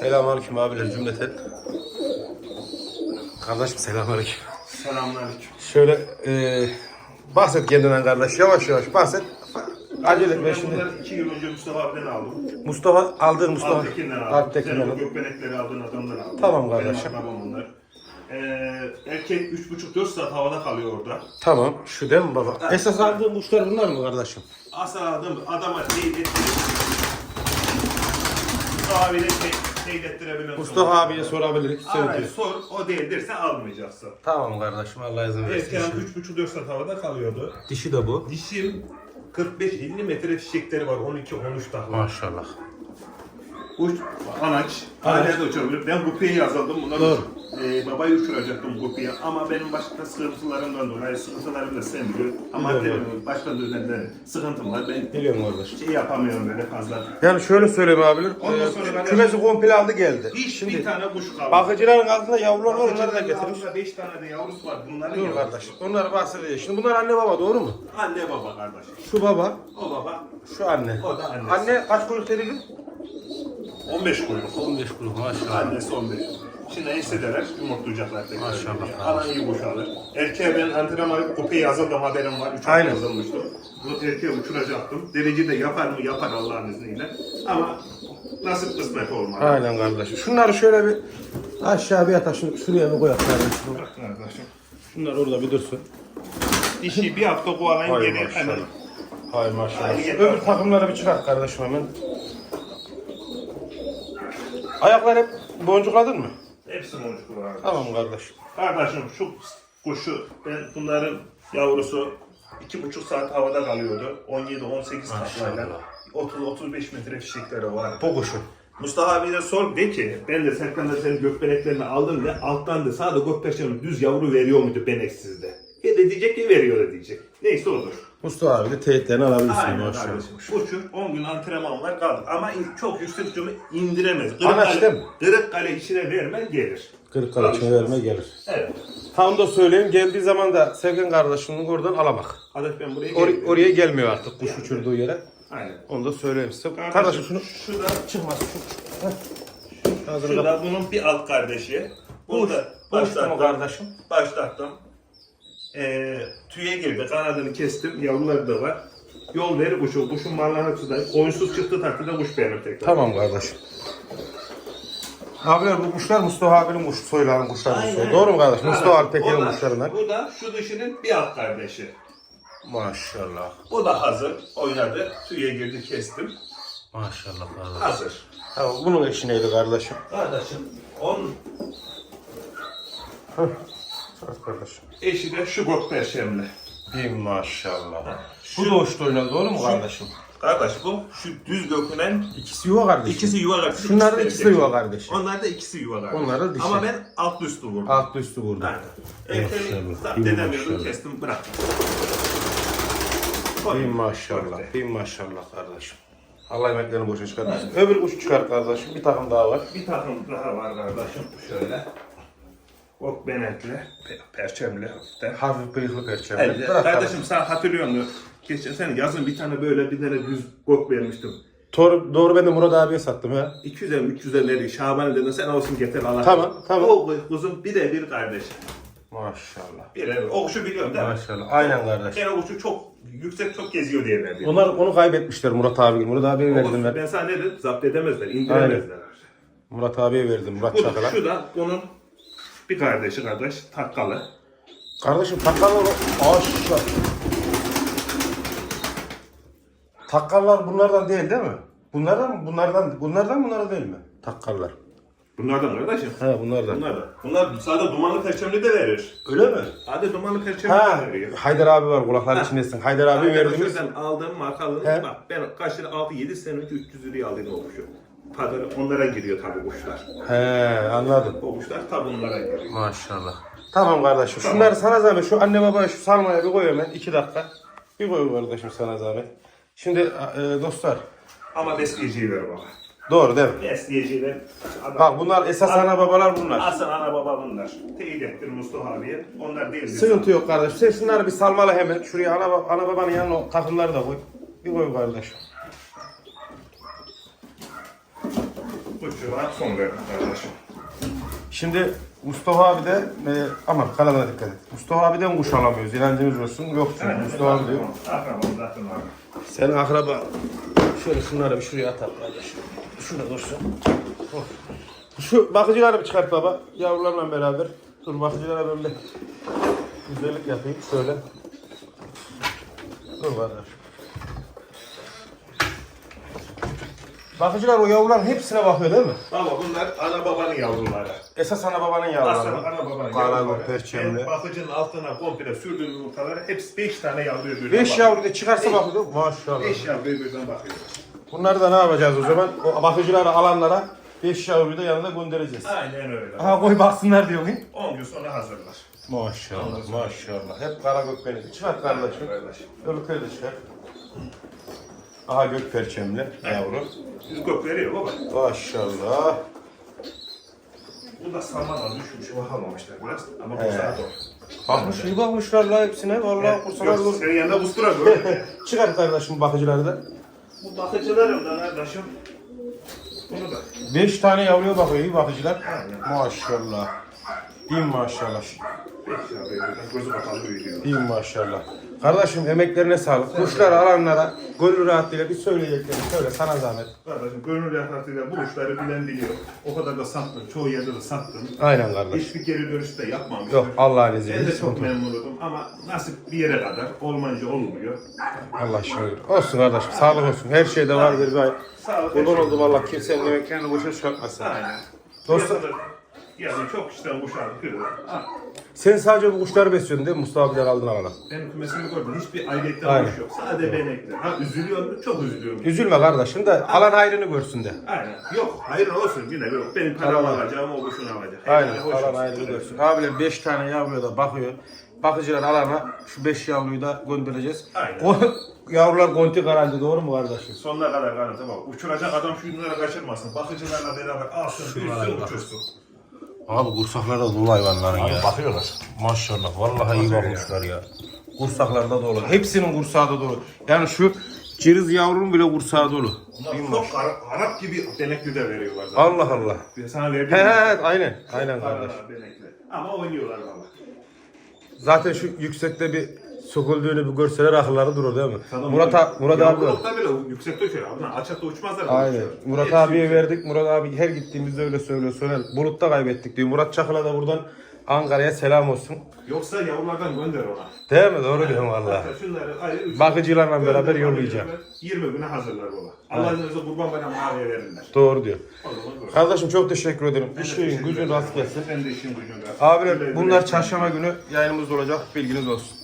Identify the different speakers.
Speaker 1: Selamünaleyküm abiler cümleten. Kardeşim selamünaleyküm.
Speaker 2: Selamünaleyküm.
Speaker 1: Şöyle e, bahset kendinden kardeş. Yavaş yavaş bahset. Acele etme şimdi.
Speaker 2: bunları iki yıl önce Mustafa abiden aldım.
Speaker 1: Mustafa aldığın Mustafa.
Speaker 2: Altekin'den aldım. O
Speaker 1: aldın.
Speaker 2: gökbenekleri aldığın adamdan aldım.
Speaker 1: Tamam
Speaker 2: Benim
Speaker 1: kardeşim.
Speaker 2: akrabam bunlar. Ee, erkek 3,5-4 saat havada kalıyor orada.
Speaker 1: Tamam. Şu değil mi baba? Esas aldığın kuşlar bunlar mı kardeşim?
Speaker 2: Asıl adam adama teyit ettirip Mustafa abiyle ettirebiliyorsun.
Speaker 1: Mustafa abiye sorabiliriz.
Speaker 2: Arayı sor, o değildirse almayacaksın.
Speaker 1: Tamam kardeşim Allah izin versin.
Speaker 2: 3,5-4 saat havada kalıyordu.
Speaker 1: Dişi de bu.
Speaker 2: Dişim 45-50 metre fişekleri var 12-13 takla.
Speaker 1: Maşallah.
Speaker 2: Uç, anaç, hala da uçabilir. Ben Gupi'ye yazıldım. Bunları
Speaker 1: Doğru.
Speaker 2: e, babayı uçuracaktım Gupi'ye. Ama benim başka sıkıntılarımdan dolayı sıkıntılarım da sen biliyorsun. Ama
Speaker 1: Biliyorum.
Speaker 2: benim başka düzenli sıkıntım var. Ben
Speaker 1: Biliyorum kardeş.
Speaker 2: şey yapamıyorum böyle fazla.
Speaker 1: Yani şöyle söyleyeyim abiler.
Speaker 2: Ondan
Speaker 1: e,
Speaker 2: sonra ben-
Speaker 1: kümesi komple aldı geldi.
Speaker 2: Hiç
Speaker 1: Şimdi
Speaker 2: bir tane kuş kalmadı.
Speaker 1: bakıcıların altında yavrular var onları da getirmiş.
Speaker 2: altında beş tane de yavrusu var. Bunların
Speaker 1: Dur
Speaker 2: yavrusu.
Speaker 1: kardeş. Onları bahsedeceğiz. Şimdi bunlar anne baba doğru mu?
Speaker 2: Anne baba kardeş.
Speaker 1: Şu baba,
Speaker 2: O baba
Speaker 1: şu anne.
Speaker 2: O da annesi.
Speaker 1: Anne kaç kuyruk dedi?
Speaker 2: 15 kuyruk.
Speaker 1: 15 kuyruk maşallah.
Speaker 2: Annesi 15. Şimdi ensedeler, yumurtlayacaklar tekrar.
Speaker 1: Maşallah.
Speaker 2: Alan iyi boşalır. Erkeğe ben antrenman kupayı yazıldım haberim var. 3 ay
Speaker 1: Aynen.
Speaker 2: yazılmıştım. Bu erkeğe uçuracaktım. Derece de yapar mı? Yapar Allah'ın izniyle. Ama nasip kısmet olmadı.
Speaker 1: Aynen kardeşim. Şunları şöyle bir aşağı bir yata şunu şuraya bir koyak kardeşim.
Speaker 2: Arkadaşım.
Speaker 1: Şunlar orada bir dursun.
Speaker 2: Dişi bir hafta kovalayın
Speaker 1: Hay
Speaker 2: hemen.
Speaker 1: Hay maşallah. Öbür takımları bir çıkart kardeşim hemen. Ayaklar hep boncukladın mı?
Speaker 2: Hepsi boncuklu var.
Speaker 1: Tamam kardeşim.
Speaker 2: Kardeşim şu kuşu ben bunların yavrusu iki buçuk saat havada kalıyordu. 17-18 taklayla. 30-35 metre fişekleri var.
Speaker 1: Bu kuşun.
Speaker 2: Mustafa abiye sor de ki ben de Serkan'da senin gökbeneklerini aldım de alttan da sağda göktaşlarım düz yavru veriyor muydu beneksizde? Ya da diyecek ki veriyor da diyecek. Neyse olur.
Speaker 1: Mustafa abi de teyitlerini alabilirsin
Speaker 2: Aynen
Speaker 1: maşallah.
Speaker 2: kardeşim. Uçur 10 gün antrenman var kaldı. Ama çok yüksek uçumu indiremez.
Speaker 1: Anaç değil mi?
Speaker 2: Kırıkkale içine verme gelir.
Speaker 1: Kırıkkale içine verme gelir.
Speaker 2: Evet.
Speaker 1: Tam da söyleyeyim geldiği zaman da Sevgen kardeşinin oradan alamak.
Speaker 2: Kardeş ben buraya
Speaker 1: Or-
Speaker 2: gelmiyorum.
Speaker 1: oraya gelmiyor artık kuş uçurduğu yere.
Speaker 2: Aynen.
Speaker 1: Onu da söyleyeyim size.
Speaker 2: Kardeşim,
Speaker 1: Kardeşim şunu
Speaker 2: şu da
Speaker 1: çıkmaz. Şu, Heh. Ağzını
Speaker 2: şu
Speaker 1: kapat.
Speaker 2: da bunun bir alt kardeşi. Bunu da
Speaker 1: mu
Speaker 2: başlattım.
Speaker 1: kardeşim?
Speaker 2: Başlattım. Ee, tüye girdi. Kanadını kestim. Yavruları da var. Yol veri kuşu. Kuşun mallarını tutar. Oyunsuz çıktı takdirde kuş beğenir tekrar.
Speaker 1: Tamam kardeşim. Abiler bu kuşlar Mustafa abinin kuş, soyların kuşları.
Speaker 2: Aynen.
Speaker 1: Doğru mu kardeş? Mustafa abi
Speaker 2: O da-
Speaker 1: kuşlarından.
Speaker 2: Bu da şu dişinin bir alt kardeşi.
Speaker 1: Maşallah.
Speaker 2: O da hazır. Oynadı. Tüye girdi kestim.
Speaker 1: Maşallah kardeş.
Speaker 2: Hazır.
Speaker 1: Tamam bunun eşi neydi kardeşim?
Speaker 2: Kardeşim onun
Speaker 1: Kardeşim.
Speaker 2: eşi de şu gök perşemli.
Speaker 1: Bir maşallah. Bu da hoşta oynadı doğru mu kardeşim?
Speaker 2: Kardeş bu şu düz gökünen
Speaker 1: İkisi yuva kardeşim.
Speaker 2: ikisi yuva kardeşi.
Speaker 1: Şunların
Speaker 2: ikisi
Speaker 1: de yuva kardeşi.
Speaker 2: Onlar da ikisi yuva kardeşi.
Speaker 1: Onlar da dişi.
Speaker 2: Ama ben alt üstü vurdum.
Speaker 1: Alt üstü vurdu.
Speaker 2: Aynen. Erkeği
Speaker 1: Maşallah,
Speaker 2: zapt edemiyordum
Speaker 1: maşallah.
Speaker 2: kestim bıraktım.
Speaker 1: Bir maşallah. Bir maşallah kardeşim. Allah emeklerini boşa çıkarmasın. Öbür kuş çıkar kardeşim. Bir takım daha var.
Speaker 2: Bir takım daha var kardeşim şöyle. Ok benekli, pe- perçemli hafiften.
Speaker 1: Hafif bıyıklı perçemli.
Speaker 2: Evet,
Speaker 1: Bırak
Speaker 2: kardeşim sen hatırlıyor musun? Geçen sene yazın bir tane böyle bir tane düz gok vermiştim.
Speaker 1: Doğru, doğru ben de Murat abiye sattım ha.
Speaker 2: 200'e 300'e dedi Şaban dedi sen olsun getir Allah.
Speaker 1: Tamam, tamam.
Speaker 2: O kuzun bir de bir kardeş.
Speaker 1: Maşallah.
Speaker 2: Bir de o kuşu biliyorum değil mi?
Speaker 1: Maşallah. Aynen kardeş.
Speaker 2: Gene o kuşu çok yüksek çok geziyor diye verdi.
Speaker 1: Onlar onu kaybetmişler Murat abi. Murat abiye verdim ben.
Speaker 2: Ben sana ne dedim? Zapt edemezler, indiremezler.
Speaker 1: Murat abiye verdim. Murat
Speaker 2: Bu
Speaker 1: Çakır'a.
Speaker 2: şu da onun bir kardeşi kardeş, takkalı.
Speaker 1: Kardeşim takkallar aşağı. Takkallar bunlardan değil değil mi? Bunlardan mı? Bunlardan, bunlardan bunlardan değil mi? Takkallar.
Speaker 2: Bunlardan kardeşim.
Speaker 1: He bunlardan.
Speaker 2: Bunlar da. Bunlar sadece dumanlı perçemli de verir.
Speaker 1: Öyle mi?
Speaker 2: Sadece dumanlı perçemli
Speaker 1: Ha,
Speaker 2: de veriyor.
Speaker 1: Haydar abi var kulaklar içindesin. Haydar abi verdiğimiz.
Speaker 2: Arkadaşlar ben aldığım markalı,
Speaker 1: He.
Speaker 2: bak ben kaç lira 6-7 sene önce 300 liraya aldığım o Pazara onlara giriyor tabii kuşlar.
Speaker 1: He anladım.
Speaker 2: O kuşlar tabii onlara giriyor.
Speaker 1: Maşallah. Tamam kardeşim. Şunları sana zahmet. Şu anne babaya şu sarmaya bir koy hemen. iki dakika. Bir koy kardeşim sana zahmet. Şimdi e, dostlar.
Speaker 2: Ama besleyiciyi ver baba.
Speaker 1: Doğru değil mi?
Speaker 2: Adam-
Speaker 1: Bak bunlar esas ana babalar bunlar.
Speaker 2: Aslan ana baba bunlar. Teyit ettir Mustafa abiye. Onlar değil.
Speaker 1: Sıkıntı yok kardeş. Sen şunları bir salmala hemen. Şuraya ana, ana babanın yanına o takımları da koy. Bir koy kardeş.
Speaker 2: Kardeşim.
Speaker 1: Şimdi Mustafa abi de e, aman kanadına dikkat et. Mustafa abiden kuş alamıyoruz. İnancınız olsun. Yok çünkü Mustafa abi diyor.
Speaker 2: Akrabam zaten.
Speaker 1: Senin akraba şöyle şunları bir şuraya atar kardeşim. Şurada dursun. Oh. Şu bakıcıları bir çıkart baba. Yavrularla beraber. Dur bakıcılara bir güzellik yapayım. Şöyle. Dur kardeş. Bakıcılar o yavruların hepsine bakıyor değil mi?
Speaker 2: Baba bunlar ana babanın yavruları.
Speaker 1: Esas ana babanın yavruları.
Speaker 2: ana babanın
Speaker 1: Kara
Speaker 2: yavruları.
Speaker 1: perçemli.
Speaker 2: Ben bakıcının altına komple sürdüğüm yumurtaları hepsi 5 tane yavruya birden
Speaker 1: Beş
Speaker 2: bakıyor.
Speaker 1: yavru da çıkarsa bakıyor. Maşallah.
Speaker 2: 5 yavruya birden bakıyor.
Speaker 1: Bunları da ne yapacağız o zaman? O bakıcıları alanlara 5 yavruyu da yanında göndereceğiz.
Speaker 2: Aynen öyle.
Speaker 1: Aha koy baksınlar diyor muyum?
Speaker 2: 10 gün sonra hazırlar.
Speaker 1: Maşallah maşallah. Hep kara gökbeni. Çıkart kardeşim.
Speaker 2: Kardeşim.
Speaker 1: Aha gök perçemli yavru.
Speaker 2: Yüz gök veriyor baba.
Speaker 1: Maşallah.
Speaker 2: Bu da samanla düşmüş. Bakalmamışlar biraz. Ama bu
Speaker 1: He.
Speaker 2: saat o.
Speaker 1: Bakmış iyi bakmışlar la hepsine. Vallahi kursalar
Speaker 2: Yok,
Speaker 1: dur.
Speaker 2: senin yanında bustura böyle.
Speaker 1: Çıkar kardeşim bakıcıları da.
Speaker 2: Bu bakıcılarım da kardeşim. Bunu da.
Speaker 1: 5 tane yavruya bakıyor iyi bakıcılar. Maşallah. Bin maşallah.
Speaker 2: 5 yavruya birden gözü kapalı büyüyor.
Speaker 1: Bin maşallah. Kardeşim emeklerine sağlık. Kuşları alanlara gönül rahatlığıyla bir söyleyeceklerini söyle sana zahmet.
Speaker 2: Kardeşim gönül rahatlığıyla bu kuşları bilen biliyor. O kadar da sattım. Çoğu yerde de sattım.
Speaker 1: Aynen kardeş.
Speaker 2: Hiçbir geri dönüş de yapmamıştım.
Speaker 1: Yok Allah'ın izniyle.
Speaker 2: Ben de çok
Speaker 1: yok.
Speaker 2: memnunum ama nasip bir yere kadar olmayınca olmuyor.
Speaker 1: Allah şükür. Olsun kardeşim. Sağlık olsun. Her şeyde vardır bir ay.
Speaker 2: Sağlık.
Speaker 1: Kurban oldum Allah kimsenin emeklerini boşa çıkartmasın.
Speaker 2: Aynen.
Speaker 1: Dostum-.
Speaker 2: Yani çok işten kuşlar. Ha,
Speaker 1: Sen sadece bu kuşları besliyordun değil mi? Mustafa abiden aldın alana.
Speaker 2: Benim kümesimi gördüm. Hiçbir ayrıyetten
Speaker 1: Aynen.
Speaker 2: kuş yok. Sadece benekli. Ha üzülüyorum. Çok üzülüyorum.
Speaker 1: Üzülme kardeşim de alan hayrını görsün de.
Speaker 2: Aynen. Yok. Hayır olsun. Yine yok. Benim paramı
Speaker 1: Tamam.
Speaker 2: alacağım. O kuşunu alacak.
Speaker 1: Aynen
Speaker 2: Hepsine hoş
Speaker 1: alan
Speaker 2: olsun.
Speaker 1: hayrını görsün. Abiler 5 tane yavruya da bakıyor. Bakıcılar alana şu 5 yavruyu da göndereceğiz.
Speaker 2: Aynen.
Speaker 1: O yavrular konti garanti doğru mu kardeşim?
Speaker 2: Sonuna kadar garanti bak. Uçuracak adam şu ünlüleri kaçırmasın. Bakıcılarla beraber alsın, büyüsün, uçursun.
Speaker 1: Abi kursaklarda dolu hayvanların ya.
Speaker 2: bakıyorlar.
Speaker 1: Maşallah vallahi iyi bakmışlar ya. Kursaklarda dolu. Hepsinin kursağı da dolu. Yani şu ciriz yavrunun bile kursağı dolu.
Speaker 2: Bunlar çok Arap, Arap gibi benekli de veriyorlar. zaten.
Speaker 1: Allah Allah.
Speaker 2: Sana
Speaker 1: He he he, aynen. Aynen kardeş.
Speaker 2: Ama oynuyorlar valla.
Speaker 1: Zaten şu yüksekte bir sokulduğunu bir görseler akılları durur değil mi? Murat, a- Murat abi var.
Speaker 2: Yavrulukta bile yüksekte uçuyor. Bunlar alçakta uçmazlar.
Speaker 1: Aynen.
Speaker 2: uçuyor.
Speaker 1: Murat
Speaker 2: Hepsi
Speaker 1: abiye verdik. Murat abi her gittiğimizde öyle söylüyor. Söyler. Bulut'ta kaybettik diyor. Murat Çakıl'a da buradan Ankara'ya selam olsun.
Speaker 2: Yoksa yavrulardan gönder ona.
Speaker 1: Değil mi? Doğru diyorsun valla. Bakıcılarla beraber yollayacağım.
Speaker 2: 20 güne hazırlar baba. Allah'ın izniyle kurban bayramı abiye verirler.
Speaker 1: Doğru diyor. Kardeşim çok teşekkür ederim.
Speaker 2: Ben
Speaker 1: İşin gücün rast gelsin.
Speaker 2: Sen de işin gücün rast.
Speaker 1: Abiler bunlar çarşamba günü yayınımızda olacak. Bilginiz olsun.